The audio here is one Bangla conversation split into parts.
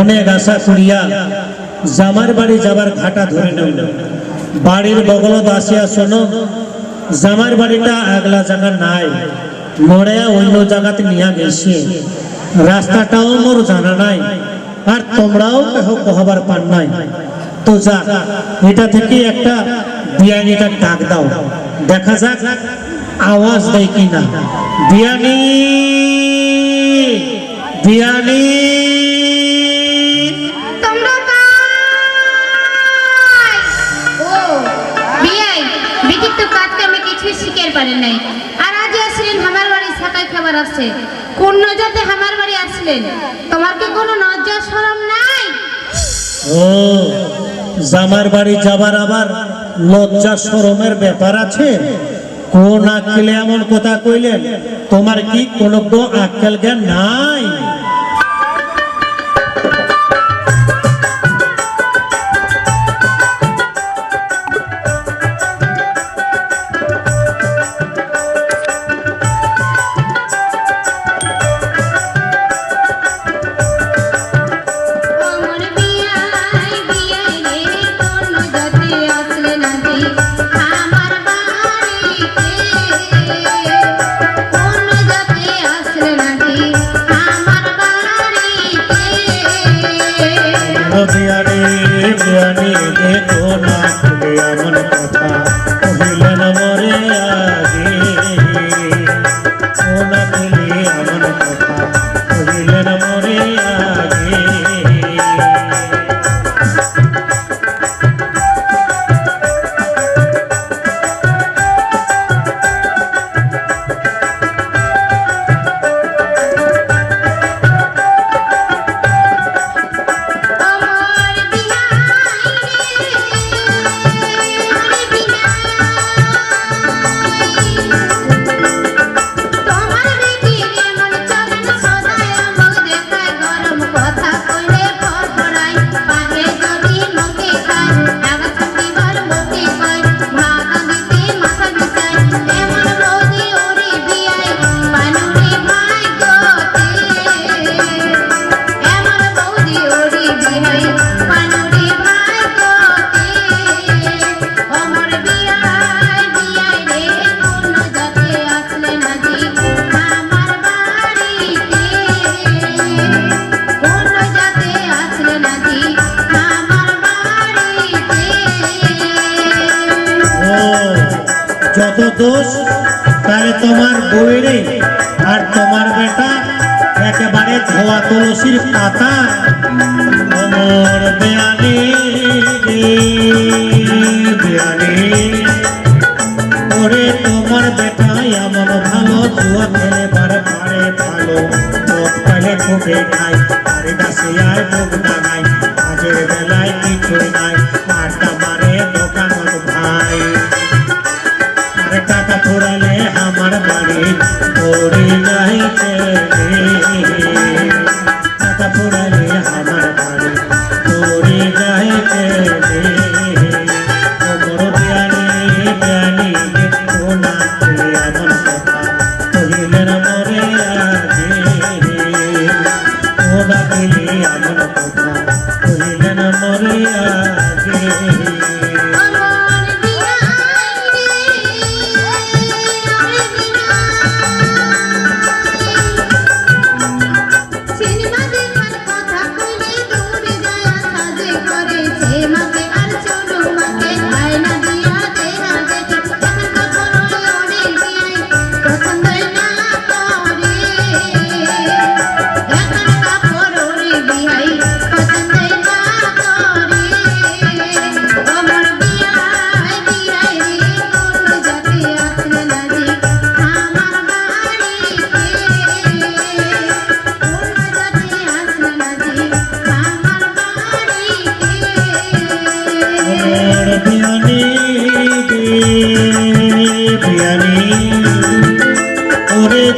অনেক আশা করিয়া জামার বাড়ি যাবার ঘাটা ধরে নেব বাড়ির বগলত আসিয়া শোনো, জামার বাড়িটা আগলা জায়গা নাই মরে অন্য জায়গাতে নিয়ে গেছি। রাস্তাটাও মোর জানা নাই, আর তোমরাও কেহ কহবার পান নাই। তো যা, এটা থেকে একটা বিয়ানিটা ডাক দাও। দেখা যাক আওয়াজ দেয় কিনা। বিয়ানি বিয়ানি। কিছুই শিখের পারে নাই। আর আজ আসলেন আমার বাড়ি সাকাই খাবার আসছে। কোন নজরতে আমার বাড়ি আসলেন? তোমার কি কোনো নজর শরম নাই? ও, জামার বাড়ি যাবার আবার লজ্জা শরমের ব্যাপার আছে? কোন আক্কেলে এমন কথা কইলেন? তোমার কি কোনো আক্কেল জ্ঞান নাই? বিয়ানি দেখো না এমন কথা। কহিলেন দোষ তাহলে তোমার বউয়েরই আর তোমার বেটা একেবারে ধোয়া তুলসীর পাতা। অমর বেয়ানি বেয়ানি। ওরে তোমার বেটা এমন ভালো জুয়া খেলে বারে পারে ভালো। মদ পাইলে খুবই খাই আরে দাসিয়ায় মুখ দাগাই কাজের বেলায় কিছুই নাই।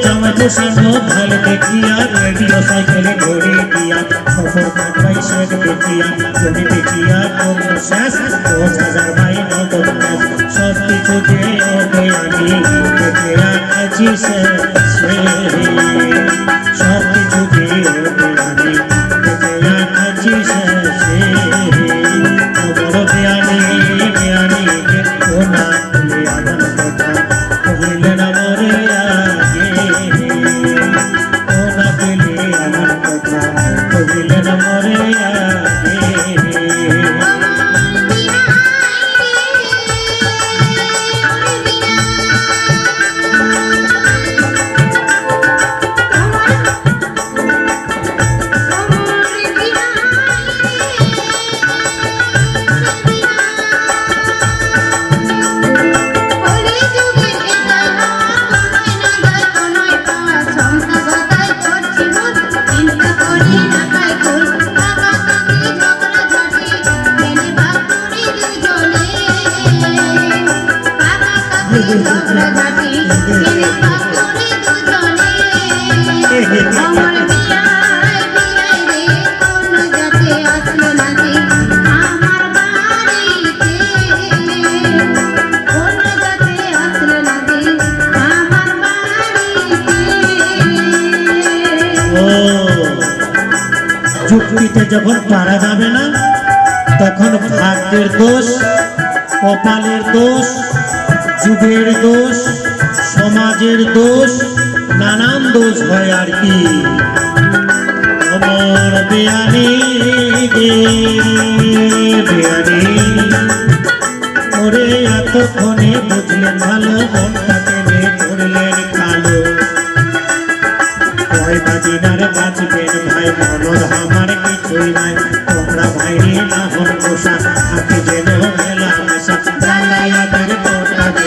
জামাই বসানো ভালো দেখিয়া, রেডিও সাইকেলে ঘড়ি দিয়া সফর কাটবাই শেখ দেখিয়া জমি দেখিয়া কোন শেষ দশ হাজার বাই নগদ ক্যাশ সব কিছু যে ওকে আমি দেখে রাখছি সে সব কিছু যে ওকে আমি দেখে রাখছি দিতে যখন পারা যাবে না, তখন ভাগ্যের দোষ, কপালের দোষ, যুগের দোষ, সমাজের দোষ, নানান দোষ হয় আর কি। আমার বেয়ারি বেয়ারি ওরে এতক্ষণে বুঝলেন ভালো মনটাকে নিয়ে কিছুই নাই তোমরা বাইরে না হন পোষা আমি যেন মেলা মেশা জ্বালায় তার পোটা